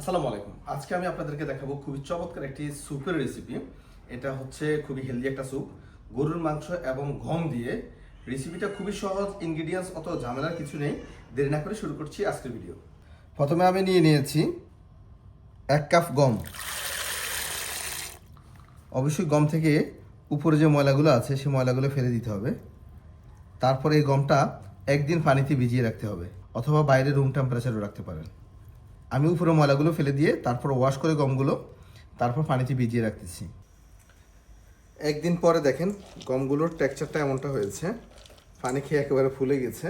আসসালামু আলাইকুম। আজকে আমি আপনাদেরকে দেখাবো খুবই চমৎকার একটি স্যুপের রেসিপি এটা হচ্ছে খুবই হেলদি একটা স্যুপ গরুর মাংস এবং গম দিয়ে রেসিপিটা খুবই সহজ ইনগ্রিডিয়েন্টস অত ঝামেলার কিছু নেই। দেরি না করে শুরু করছি আজকের ভিডিও প্রথমে আমি নিয়ে নিয়েছি এক কাপ গম। অবশ্যই গম থেকে উপরে যে ময়লাগুলো আছে সেই ময়লাগুলো ফেলে দিতে হবে। তারপরে এই গমটা একদিন পানিতে ভিজিয়ে রাখতে হবে, অথবা বাইরে রুম টেম্পারেচারও রাখতে পারেন। আমি উপরে ময়লাগুলো ফেলে দিয়ে তারপর ওয়াশ করে গমগুলো, তারপর পানিতে ভিজিয়ে রাখতেছি। একদিন পরে দেখেন গমগুলোর টেক্সচারটা এমনটা হয়েছে, পানি খেয়ে একেবারে ফুলে গেছে।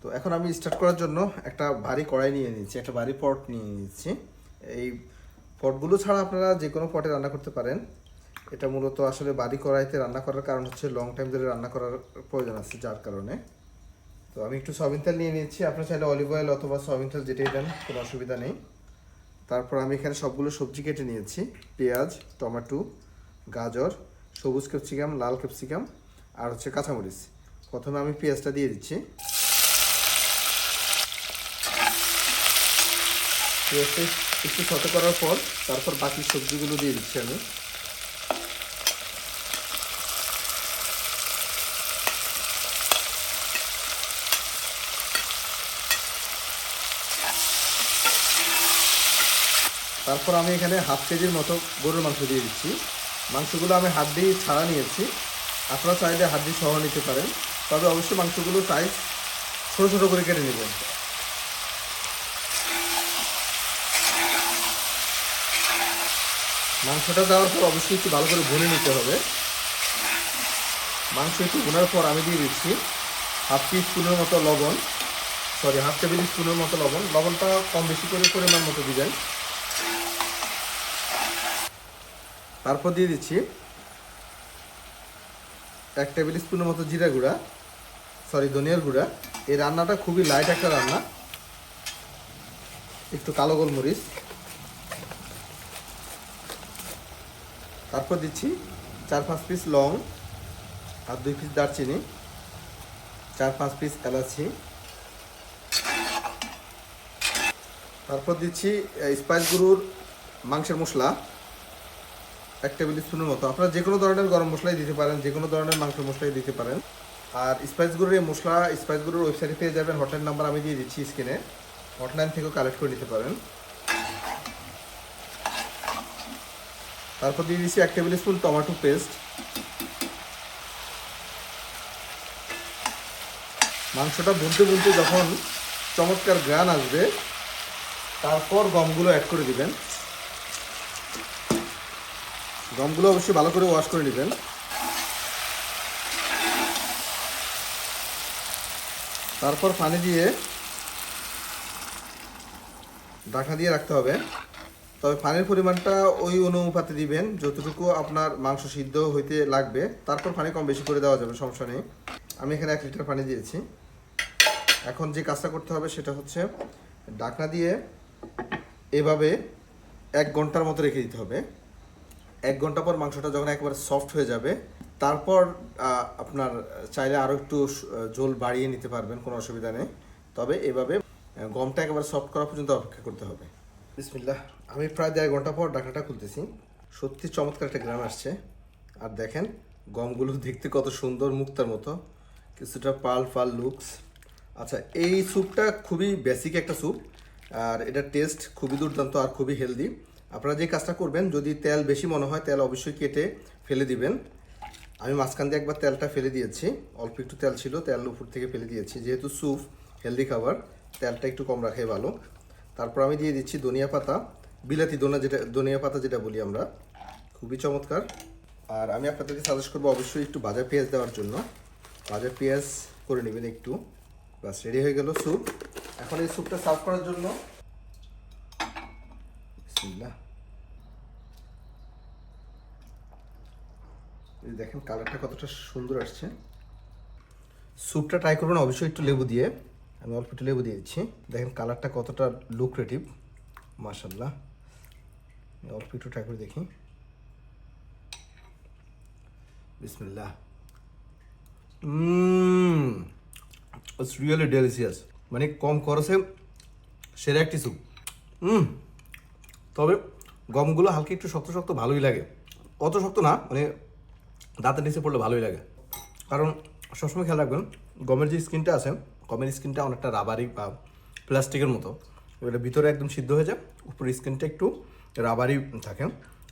তো এখন আমি স্টার্ট করার জন্য একটা ভারী কড়াই নিয়ে নিচ্ছি, একটা ভারী পট নিয়ে নিচ্ছি। এই পটগুলো ছাড়া আপনারা যে কোনো পটে রান্না করতে পারেন। এটা মূলত আসলে বাড়ি কড়াইতে রান্না করার কারণ হচ্ছে লং টাইম ধরে রান্না করার প্রয়োজন আছে, যার কারণে। তো আমি একটু সয়াবিন তেল নিয়ে নিচ্ছি আপনার চাইলে অলিভ অয়েল অথবা সয়াবিন তেল যেটাই দেন, কোনো অসুবিধা নেই। তারপর আমি এখানে সবগুলো সবজি কেটে নিয়েছি। পেঁয়াজ, টমেটো, গাজর, সবুজ ক্যাপসিকাম, লাল ক্যাপসিকাম আর হচ্ছে কাঁচামরিচ। প্রথমে আমি পেঁয়াজটা দিয়ে দিচ্ছি। পেঁয়াজটা একটু শত করার পর তারপর বাকি সবজিগুলো দিয়ে দিচ্ছি আমি। তারপর আমি এখানে হাফ কেজির মতো গরুর মাংস দিয়ে দিচ্ছি। মাংসগুলো আমি হাড্ডি ছাড়া নিয়েছি। আপনারা চাইলে হাড্ডি সহ নিতে পারেন। তবে অবশ্যই মাংসগুলো সাইজ ছোটো ছোটো করে কেটে নেবেন মাংসটা দেওয়ার পর অবশ্যই একটু ভালো করে ভুনে নিতে হবে। মাংস একটু ভুনার পর আমি দিয়ে দিচ্ছি হাফ টি স্পুনের মতো লবণ। সরি, হাফ টেবিল স্পুনের মতো লবণ। লবণটা কম বেশি করে পরিমাণ মতো দিবেন। তারপর দিয়ে দিচ্ছি এক টেবিল স্পুনের মতো জিরা গুঁড়া সরি ধনিয়ার গুঁড়া। এই রান্নাটা খুবই লাইট একটা রান্না। একটু কালো গোলমরিচ। তারপর দিচ্ছি চার পাঁচ পিস লং আর দুই পিস দারচিনি, চার পাঁচ পিস এলাচি। তারপর দিচ্ছি স্পাইস গুঁড়োর মাংসের মশলা। এক টেবিল স্পুনের মতো। আপনারা যে কোনো ধরনের গরম মশলাই দিতে পারেন যে কোনো ধরনের মাংস মশলাই দিতে পারেন। আর স্পাইস গুঁড়োর এই মশলা স্পাইস গুঁড়োর ওয়েবসাইটে পেয়ে যাবেন। হটলাইন নাম্বার আমি দিয়ে দিচ্ছি স্ক্রিনে হটলাইন থেকেও কালেক্ট করে নিতে পারেন। তারপর দিয়ে দিচ্ছি এক টেবিল স্পুন টমেটো পেস্ট মাংসটা বুনতে বুনতে যখন চমৎকার গ্রান আসবে, তারপর গমগুলো অ্যাড করে দিবেন। গমগুলো অবশ্যই ভালো করে ওয়াশ করে নেবেন। তারপর পানি দিয়ে ঢাকা দিয়ে রাখতে হবে। তবে পানির পরিমাণটা ওই অনুপাতে দিবেন, যতটুকু আপনার মাংস সিদ্ধ হইতে লাগবে। তারপর পানি কম বেশি করে দেওয়া যাবে, সমস্যা নেই। আমি এখানে এক লিটার পানি দিয়েছি। এখন যে কাজটা করতে হবে সেটা হচ্ছে ঢাকনা দিয়ে এভাবে এক ঘণ্টার মতো রেখে দিতে হবে। এক ঘণ্টা পর মাংসটা যখন একবারে সফট হয়ে যাবে, তারপর আপনার চাইলে আরও একটু ঝোল বাড়িয়ে নিতে পারবেন, কোনো অসুবিধা নেই। তবে এভাবে গমটা একেবারে সফট করা পর্যন্ত অপেক্ষা করতে হবে। বিসমিল্লাহ। আমি প্রায় দেড় ঘণ্টা পর ডাকাটা খুলতেছি। সত্যি চমৎকার একটা গ্রাম আসছে। আর দেখেন, গমগুলো দেখতে কত সুন্দর মুক্তার মতো। কিছুটা পাল পাল লুকস। আচ্ছা এই স্যুপটা খুবই বেসিক একটা স্যুপ আর এটার টেস্ট খুবই দুর্দান্ত আর খুবই হেলদি আপনারা যে কাজটা করবেন, যদি তেল বেশি মনে হয়, তেল অবশ্যই কেটে ফেলে দিবেন। আমি মাঝখান দিয়ে একবার তেলটা ফেলে দিয়েছি। অল্প একটু তেল ছিল, তেল উপর থেকে ফেলে দিয়েছি। যেহেতু স্যুপ হেলদি খাবার, তেলটা একটু কম রাখাই ভালো। তারপর আমি দিয়ে দিচ্ছি ধনিয়া পাতা, বিলাতি দোনা যেটা, ধনিয়া পাতা যেটা বলি আমরা। খুবই চমৎকার। আর আমি আপনাদেরকে সাজেস্ট করব অবশ্যই একটু ভাজা পেঁয়াজ দেওয়ার জন্য। ভাজা পেঁয়াজ করে নেবেন একটু। বাস রেডি হয়ে গেল স্যুপ এখন এই স্যুপটা সার্ভ করার জন্য। বিসমিল্লাহ। দেখেন, কালারটা কতটা সুন্দর আসছে। স্যুপটা ট্রাই করবেন, অবশ্যই একটু লেবু দিয়ে। আমি অল্প একটু লেবু দিয়ে দিচ্ছি। দেখেন, কালারটা কতটা লুক্রেটিভ মাশাল্লাহ আমি অল্প একটু ট্রাই করে দেখি। বিসমিল্লাহ। ইটস রিয়েলি ডেলিসিয়াস মানে কম খরচে সেরা একটি স্যুপ হুম তবে গমগুলো হালকা একটু শক্ত শক্ত ভালোই লাগে। অত শক্ত না মানে দাঁতের নিচে পড়লে ভালোই লাগে। কারণ সবসময় খেয়াল রাখবেন, গমের যে স্কিনটা আছে, গমের স্কিনটা অনেকটা রাবারি বা প্লাস্টিকের মতো। এটা ভিতরে একদম সিদ্ধ হয়ে যায় উপরের স্কিনটা একটু রাবারি থাকে।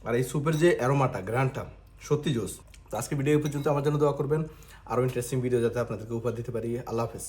আর এই স্যুপের যে অ্যারোমাটা গ্রানটা সত্যি জোস। তো আজকে ভিডিও পর্যন্ত। আমার জন্য দোয়া করবেন। আরও ইন্টারেস্টিং ভিডিও যাতে আপনাদেরকে উপহার দিতে পারি। আল্লাহ হাফেজ।